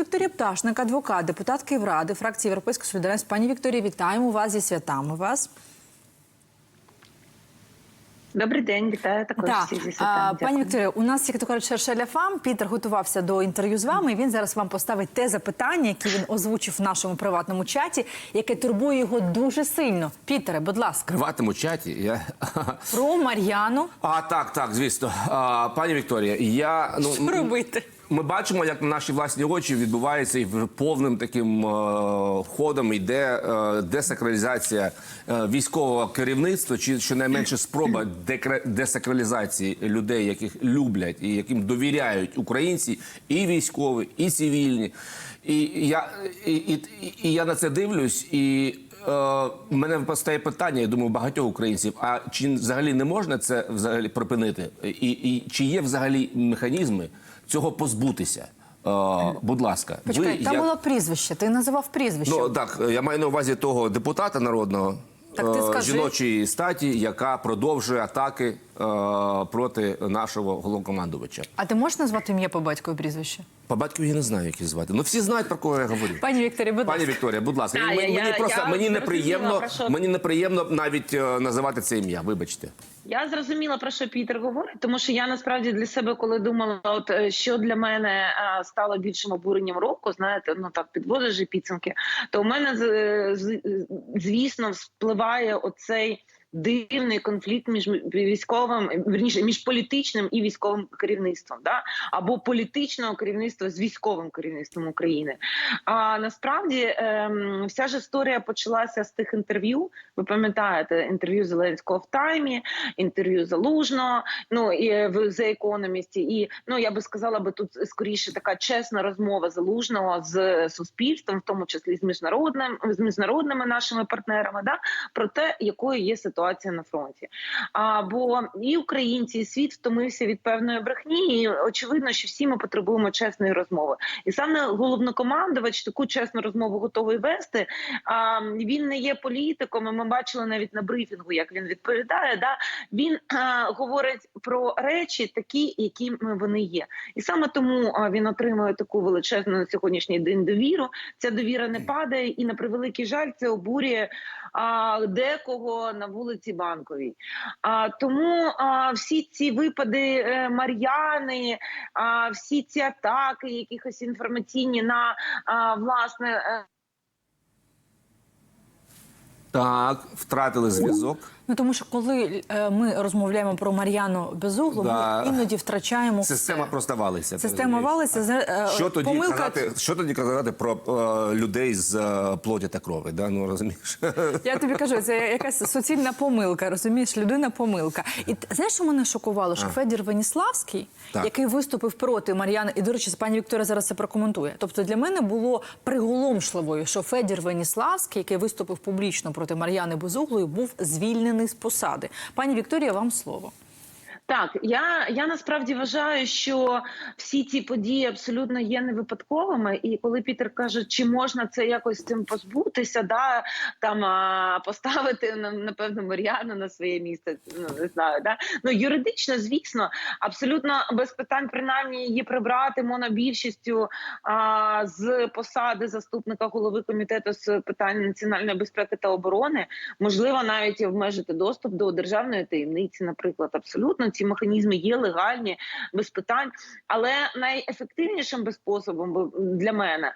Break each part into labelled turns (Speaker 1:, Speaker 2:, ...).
Speaker 1: Вікторія Пташник, адвокат, депутат Київради, фракції Європейська Солідарність. Пані Вікторія, вітаємо вас зі святами вас.
Speaker 2: Добрий день, вітаю також
Speaker 1: Так,
Speaker 2: всіх зі святами.
Speaker 1: пані Вікторія, у нас, як то кажуть, шершеля фам. Пітер готувався до інтерв'ю з вами. і Він зараз вам поставить те запитання, яке він озвучив в нашому приватному чаті, яке турбує його дуже сильно. Пітере, будь ласка,
Speaker 3: приватному чаті. Я...
Speaker 1: про Мар'яну.
Speaker 3: А так, так, звісно. А, пані Вікторія, я ну
Speaker 1: Що робити?
Speaker 3: Ми бачимо, як на наші власні очі відбувається і повним таким е, ходом йде е, десакралізація е, військового керівництва, чи щонайменше спроба десакралізації людей, яких люблять і яким довіряють українці, і військові, і цивільні. І я, і, і, і я на це дивлюсь і. Е, У мене постає питання, я думаю, багатьох українців. А чи взагалі не можна це взагалі припинити? І, і чи є взагалі механізми цього позбутися? Е, будь ласка,
Speaker 1: Почекай, там
Speaker 3: як-
Speaker 1: було прізвище. Ти називав прізвище.
Speaker 3: Ну так, я маю на увазі того депутата народного
Speaker 1: Так ти
Speaker 3: е,
Speaker 1: скажи.
Speaker 3: жіночої статі, яка продовжує атаки е, проти нашого головнокомандувача.
Speaker 1: А ти можеш назвати ім'я по батькові прізвище?
Speaker 3: По батькові я не знаю, як її звати. Ну всі знають про кого я говорю.
Speaker 1: Пані Вікторія, будь
Speaker 3: Пані. Вікторія, будь ласка,
Speaker 2: А,
Speaker 3: мені,
Speaker 2: я-
Speaker 3: мені
Speaker 2: я-
Speaker 3: просто
Speaker 2: я
Speaker 3: мені
Speaker 2: зрозуміла,
Speaker 3: неприємно,
Speaker 2: про що-
Speaker 3: мені неприємно навіть е, називати це ім'я. Вибачте.
Speaker 2: Я зрозуміла про що Пітер говорить, тому що я насправді для себе, коли думала, от е, що для мене е, стало більшим обуренням року, знаєте, ну так підводиш же підсумки, то у мене з- з- звісно вспливає оцей. Дивний конфлікт між військовим, верніше між політичним і військовим керівництвом, да або політичного керівництва з військовим керівництвом України. А насправді ем, вся ж історія почалася з тих інтерв'ю. Ви пам'ятаєте інтерв'ю Зеленського в таймі, інтерв'ю Залужного, ну і в The Economist. І ну я би сказала би тут скоріше така чесна розмова Залужного з суспільством, в тому числі з міжнародним з міжнародними нашими партнерами, да про те, якою є ситуація на фронті. А бо і українці, і світ втомився від певної брехні, і очевидно, що всі ми потребуємо чесної розмови. І саме головнокомандувач таку чесну розмову готовий вести. А він не є політиком. і Ми бачили навіть на брифінгу, як він відповідає. Да він а, говорить про речі, такі, якими вони є, і саме тому а, він отримує таку величезну на сьогоднішній день довіру. Ця довіра не падає, і на превеликий жаль, це обурює а, декого на вулиці Банковій. А, тому а, всі ці випади е, Мар'яни, а, всі ці атаки, якихось інформаційні на а, власне. е,
Speaker 3: Так, втратили зв'язок.
Speaker 1: Ну тому що коли е, ми розмовляємо про Мар'яну Безуглу,
Speaker 3: Да.
Speaker 1: ми іноді втрачаємо
Speaker 3: Система
Speaker 1: все.
Speaker 3: просто валиться. ти
Speaker 1: Система
Speaker 3: розумієш?
Speaker 1: валиться. за- е,
Speaker 3: Що тоді
Speaker 1: помилка...
Speaker 3: казати? Що тоді казати про е, людей з е, плоті та крові? Да? Ну розумієш?
Speaker 1: Я тобі кажу, це якась суцільна помилка, розумієш, людина помилка. І т- знаєш, що мене шокувало? Що Федір Веніславський,
Speaker 3: Так.
Speaker 1: який виступив проти Мар'яни, і до речі, пані Вікторія зараз це прокоментує. Тобто для мене було приголомшливою, що Федір Веніславський, який виступив публічно проти Мар'яни Безуглої, був звільнений з посади. Пані Вікторія, вам слово.
Speaker 2: Так, я, я насправді вважаю, що всі ці події абсолютно є не випадковими. І коли Пітер каже, чи можна це якось цим позбутися, да там а, поставити на- напевно Мар'яну на своє місце, ну не знаю, да ну юридично, звісно, абсолютно без питань, принаймні її прибрати монобільшістю а, з посади заступника голови комітету з питань національної безпеки та оборони, можливо, навіть обмежити доступ до державної таємниці, наприклад, абсолютно ці механізми є легальні без питань. Але найефективнішим способом для мене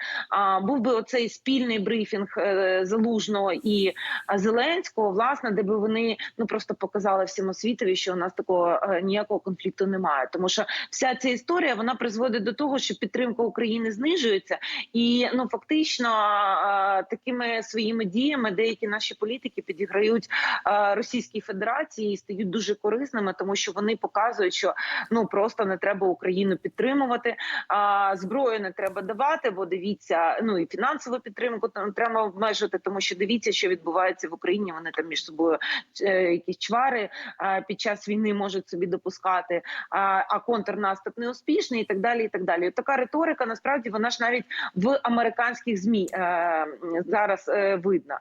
Speaker 2: був би оцей спільний брифінг е, залужного і Зеленського, власне, де би вони ну просто показали всьому світові, що у нас такого е, ніякого конфлікту немає, тому що вся ця історія вона призводить до того, що підтримка України знижується, і ну фактично такими своїми діями деякі наші політики підіграють Російській Федерації і стають дуже корисними, тому що вони показують, що ну просто не треба Україну підтримувати, а зброю не треба давати, бо дивіться, ну і фінансову підтримку там треба обмежити, тому що дивіться, що відбувається в Україні. Вони там між собою е, якісь чвари під час війни можуть собі допускати, а, контрнаступ не успішний і так далі. І так далі. Така риторика насправді вона ж навіть в американських змі е, зараз е, видна.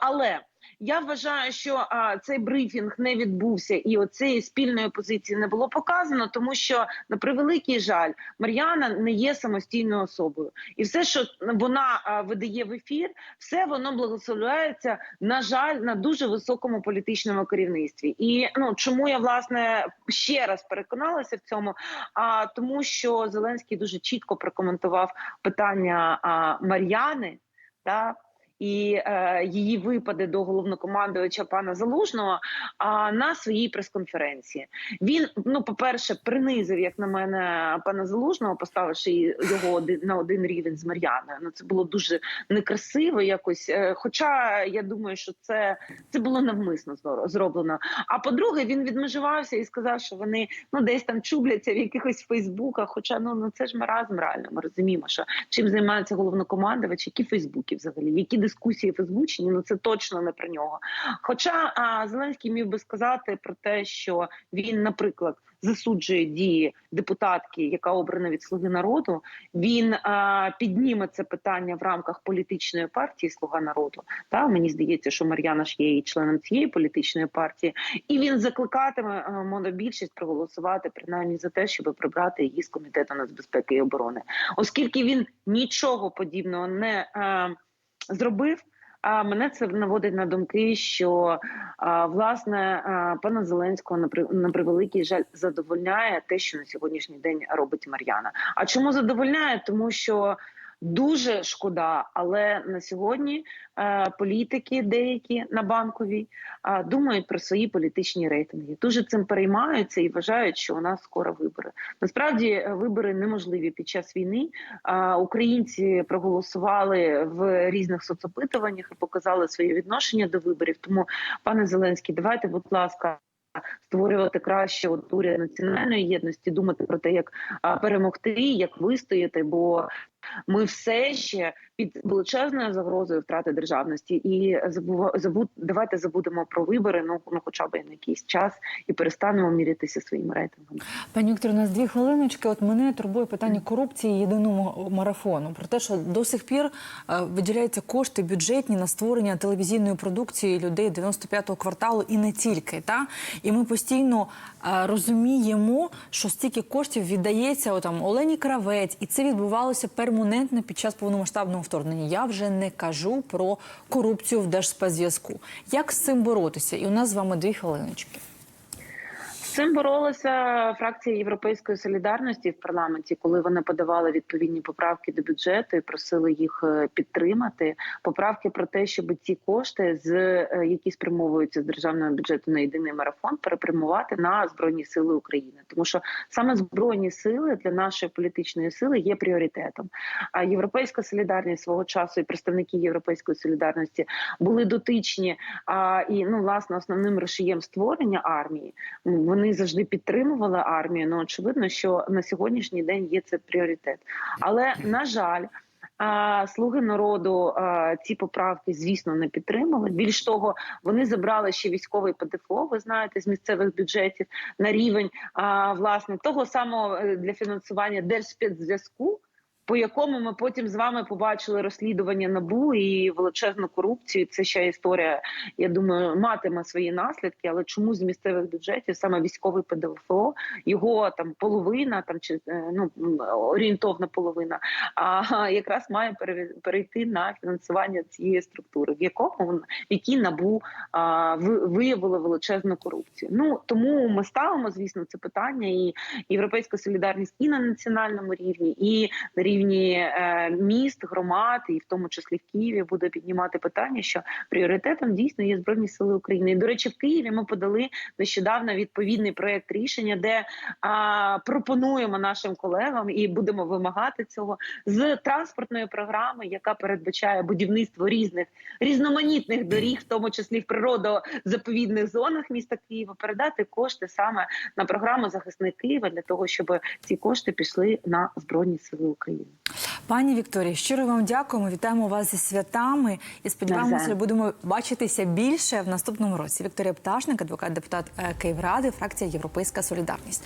Speaker 2: Але Я вважаю, що а, цей брифінг не відбувся, і оцеї спільної позиції не було показано, тому що на превеликий жаль, Мар'яна не є самостійною особою, і все, що вона а, видає в ефір, все воно благословляється, на жаль, на дуже високому політичному керівництві. І ну чому я власне ще раз переконалася в цьому? А тому, що Зеленський дуже чітко прокоментував питання а, Мар'яни. Та і е, її випади до головнокомандувача пана Залужного а, на своїй прес-конференції. Він, ну, по-перше, принизив, як на мене, пана Залужного, поставивши його один на один рівень з Мар'яною. Ну це було дуже некрасиво якось. Е, хоча я думаю, що це, це було навмисно зро- зроблено. А по-друге, він відмежувався і сказав, що вони ну десь там чубляться в якихось фейсбуках. Хоча ну, ну це ж маразм реально. Ми розуміємо, що чим займається головнокомандувач, які фейсбуки взагалі, які дискусії фейсбучні, ну це точно не про нього. Хоча а, Зеленський міг би сказати про те, що він, наприклад, засуджує дії депутатки, яка обрана від слуги народу. Він а, підніме це питання в рамках політичної партії Слуга народу. Та мені здається, що Мар'яна ж є і членом цієї політичної партії, і він закликатиме монобільшість проголосувати принаймні за те, щоб прибрати її з комітету нацбезпеки і оборони, оскільки він нічого подібного не а, зробив. А мене це наводить на думки, що власне пана Зеленського на превеликий жаль задовольняє те, що на сьогоднішній день робить Мар'яна. А чому задовольняє? Тому що дуже шкода, але на сьогодні е, політики деякі на банковій е, думають про свої політичні рейтинги. Дуже цим переймаються і вважають, що у нас скоро вибори. Насправді е, вибори неможливі під час війни. А, Українці проголосували в різних соцопитуваннях і показали своє відношення до виборів. Тому, пане Зеленський, давайте, будь ласка. Створювати краще от уряд національної єдності, думати про те, як а, перемогти, як вистояти, бо ми все ще під величезною загрозою втрати державності, і забува давайте забудемо про вибори. Ну ну, хоча б на якийсь час, і перестанемо мірятися своїми рейтингами.
Speaker 1: Пані Вікторе, у нас дві хвилиночки. От мене турбує питання корупції єдиного марафону. Про те, що до сих пір е, виділяються кошти бюджетні на створення телевізійної продукції людей 95-го кварталу і не тільки. Та? І ми постійно е, розуміємо, що стільки коштів віддається отам Олені Кравець, і це відбувалося перманентно під час повномасштабного вторгнення. Я вже не кажу про корупцію в Держспецзв'язку. Як з цим боротися? І у нас з вами дві хвилиночки.
Speaker 2: Цим боролася фракція Європейської солідарності в парламенті, коли вони подавали відповідні поправки до бюджету і просили їх е, підтримати. Поправки про те, щоб ці кошти, з е, які спрямовуються з державного бюджету на єдиний марафон, перепрямувати на збройні сили України, тому що саме збройні сили для нашої політичної сили є пріоритетом. А європейська солідарність свого часу і представники європейської солідарності були дотичні. А і ну власне основним рушієм створення армії м, вони завжди підтримували армію. Ну очевидно, що на сьогоднішній день є це пріоритет. Але на жаль. Слуги народу ці поправки, звісно, не підтримали. Більш того, вони забрали ще військовий ПДФО, ви знаєте, з місцевих бюджетів на рівень власне того самого е, для фінансування держспецзв'язку, по якому ми потім з вами побачили розслідування набу і величезну корупцію. Це ще історія, я думаю, матиме свої наслідки. Але чому з місцевих бюджетів саме військовий ПДФО, його там половина, там чи е, ну орієнтовна половина, а якраз має пере- перейти на фінансування цієї структури, в якому в якій набу а, ви- виявило величезну корупцію. Ну тому ми ставимо, звісно, це питання і європейська солідарність і на національному рівні, і на рівні е, міст, громад, і в тому числі в Києві буде піднімати питання, що пріоритетом дійсно є збройні сили України. І, до речі, в Києві ми подали нещодавно відповідний проект рішення, де а, пропонуємо нашим колегам і будемо вимагати цього з транспортної програми, яка передбачає будівництво різних різноманітних доріг, в тому числі в природозаповідних зонах міста Києва, передати кошти саме на програму захисник Києва для того, щоб ці кошти пішли на збройні сили України.
Speaker 1: Пані Вікторія, щиро вам дякуємо. Вітаємо вас зі святами і сподіваємося,
Speaker 2: що
Speaker 1: будемо бачитися більше в наступному році. Вікторія Пташник, адвокат, депутат е, Київради, фракція Європейська Солідарність.